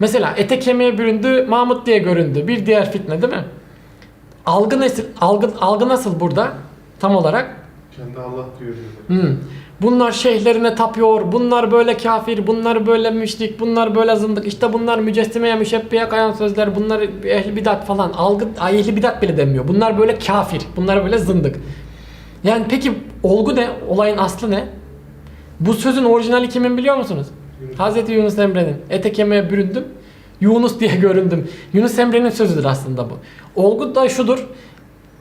Mesela ete kemiğe büründü, Mahmut diye göründü. Bir diğer fitne değil mi? Algı nasıl, algı, algı nasıl burada tam olarak? Kendi Allah diyor. Hmm. Bunlar şeyhlerine tapıyor, bunlar böyle kafir, bunlar böyle müşrik, bunlar böyle zındık, işte bunlar mücessimeye, müşebbiheye kayan sözler, bunlar ehli bidat falan. Algı, ay ehli bidat bile demiyor. Bunlar böyle kafir, bunlar böyle zındık. Yani peki olgu ne? Olayın aslı ne? Bu sözün orijinali kimin biliyor musunuz? Hazreti Yunus Emre'nin. Ete kemiğe büründüm. Yunus diye göründüm. Yunus Emre'nin sözüdür aslında bu. Olgu da şudur.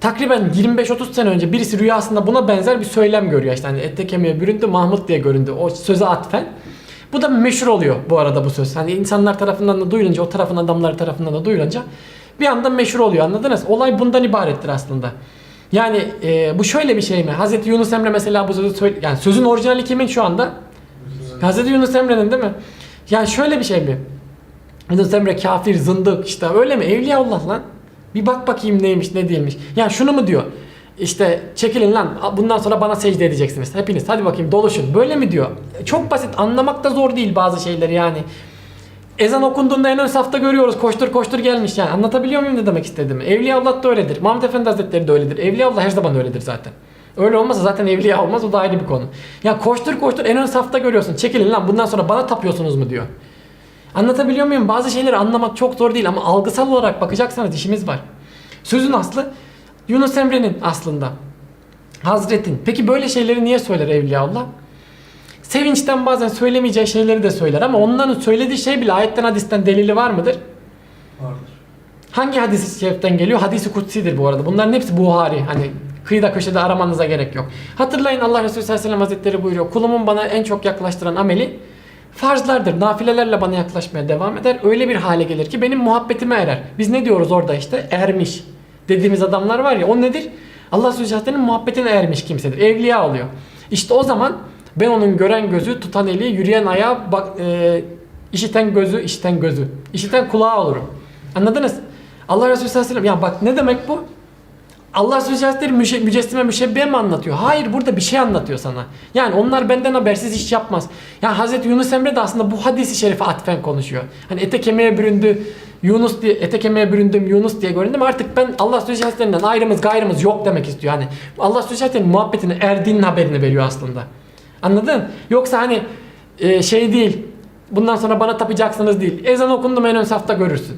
Takriben 25-30 sene önce birisi rüyasında buna benzer bir söylem görüyor. İşte hani ete kemiğe büründü Mahmut diye göründü. O söze atfen. Bu da meşhur oluyor bu arada bu söz. Hani insanlar tarafından da duyulunca, o tarafın adamları tarafından da duyulunca bir anda meşhur oluyor anladınız? Olay bundan ibarettir aslında. Yani e, bu şöyle bir şey mi? Hazreti Yunus Emre mesela bu sözü söyle yani sözün orijinali kimin şu anda? Hazreti Yunus Emre'nin değil mi? Yani şöyle bir şey mi? Yunus Emre kafir, zındık işte öyle mi? Evliyaullah lan. Bir bak bakayım neymiş ne değilmiş. Yani şunu mu diyor? İşte çekilin lan bundan sonra bana secde edeceksiniz. Hepiniz hadi bakayım doluşun. Böyle mi diyor? Çok basit anlamak da zor değil bazı şeyleri yani. Ezan okunduğunda en ön safta görüyoruz. Koştur koştur gelmiş yani. Anlatabiliyor muyum ne demek istediğimi? Evliyaullah da öyledir. Mahmut Efendi Hazretleri de öyledir. Evliyaullah her zaman öyledir zaten. Öyle olmasa zaten evliya olmaz o da ayrı bir konu. Ya koştur koştur en ön safta görüyorsun. Çekilin lan bundan sonra bana tapıyorsunuz mu diyor. Anlatabiliyor muyum? Bazı şeyleri anlamak çok zor değil ama algısal olarak bakacaksanız işimiz var. Sözün aslı Yunus Emre'nin aslında. Hazretin. Peki böyle şeyleri niye söyler Evliyaullah? Sevinçten bazen söylemeyeceği şeyleri de söyler ama onların söylediği şey bile ayetten hadisten delili var mıdır? Vardır. Hangi hadis-i şeriften geliyor? Hadisi kutsidir bu arada. Bunların hepsi Buhari. Hani kıyıda köşede aramanıza gerek yok. Hatırlayın Allah Resulü sallallahu aleyhi ve sellem hazretleri buyuruyor. Kulumun bana en çok yaklaştıran ameli farzlardır. Nafilelerle bana yaklaşmaya devam eder. Öyle bir hale gelir ki benim muhabbetime erer. Biz ne diyoruz orada işte? Ermiş dediğimiz adamlar var ya o nedir? Allah Resulü Hazretleri'nin muhabbetine ermiş kimsedir. Evliya oluyor. İşte o zaman ben onun gören gözü, tutan eli, yürüyen ayağı, bak, e, işiten gözü, işiten gözü, işiten kulağı olurum. Anladınız? Allah Resulü sallallahu aleyhi ve sellem ya bak ne demek bu? Allah Hazretleri müşe, mücessime müşebbihe mi anlatıyor? Hayır burada bir şey anlatıyor sana. Yani onlar benden habersiz iş yapmaz. Yani Hazreti Yunus Emre de aslında bu hadisi şerife atfen konuşuyor. Hani ete kemiğe büründü Yunus diye ete kemiğe büründüm Yunus diye göründüm. Artık ben Allah Hazretlerinden ayrımız gayrımız yok demek istiyor. Hani Allah Hazretleri'nin muhabbetini erdiğinin haberini veriyor aslında. Anladın? Yoksa hani e, şey değil. Bundan sonra bana tapacaksınız değil. Ezan okundu en ön safta görürsün.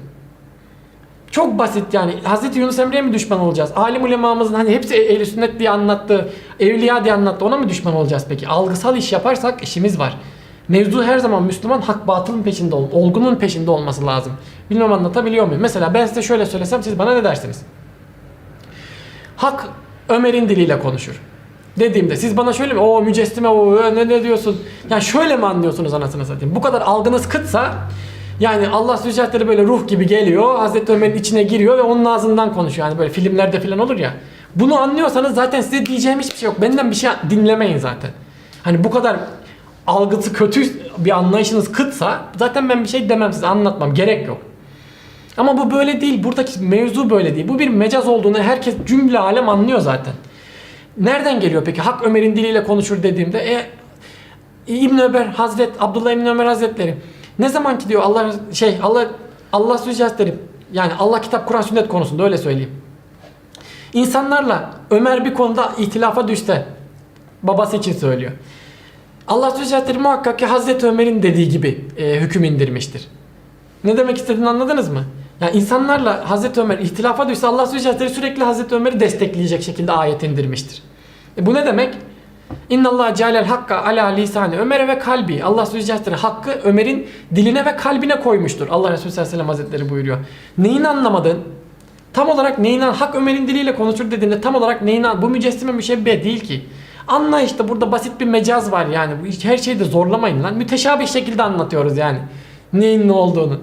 Çok basit yani. Hazreti Yunus Emre'ye mi düşman olacağız? Alim ulemamızın hani hepsi ehli sünnet diye anlattı, evliya diye anlattı. Ona mı düşman olacağız peki? Algısal iş yaparsak işimiz var. Mevzu her zaman Müslüman hak batılın peşinde ol, olgunun peşinde olması lazım. Bilmem anlatabiliyor muyum? Mesela ben size şöyle söylesem siz bana ne dersiniz? Hak Ömer'in diliyle konuşur. Dediğimde siz bana şöyle mi? O mücessime o ne, ne diyorsun? Yani şöyle mi anlıyorsunuz anasını satayım? Bu kadar algınız kıtsa yani Allah sücatları böyle ruh gibi geliyor. Hazreti Ömer'in içine giriyor ve onun ağzından konuşuyor. Yani böyle filmlerde falan olur ya. Bunu anlıyorsanız zaten size diyeceğim hiçbir şey yok. Benden bir şey dinlemeyin zaten. Hani bu kadar algısı kötü bir anlayışınız kıtsa zaten ben bir şey demem size anlatmam. Gerek yok. Ama bu böyle değil. Buradaki mevzu böyle değil. Bu bir mecaz olduğunu herkes cümle alem anlıyor zaten. Nereden geliyor peki? Hak Ömer'in diliyle konuşur dediğimde e, İbn Ömer Hazret Abdullah İbn Ömer Hazretleri ne zaman ki diyor Allah şey Allah Allah Sözü Hazretleri yani Allah kitap Kur'an sünnet konusunda öyle söyleyeyim. İnsanlarla Ömer bir konuda ihtilafa düşse babası için söylüyor. Allah Hazretleri muhakkak ki Hazreti Ömer'in dediği gibi e, hüküm indirmiştir. Ne demek istediğini anladınız mı? Yani insanlarla Hazreti Ömer ihtilafa düşse Allah Hazretleri sürekli Hazreti Ömer'i destekleyecek şekilde ayet indirmiştir. E bu ne demek? İnna Allah cealel hakka ala lisani Ömer'e ve kalbi. Allah Hazretleri hakkı Ömer'in diline ve kalbine koymuştur. Allah Resulü sallallahu aleyhi ve sellem Hazretleri buyuruyor. Neyini anlamadın? Tam olarak neyin hak Ömer'in diliyle konuşur dediğinde tam olarak neyin bu mücessime müşebbe değil ki. Anla işte burada basit bir mecaz var yani. Her şeyi de zorlamayın lan. Müteşabih şekilde anlatıyoruz yani. Neyin ne olduğunu.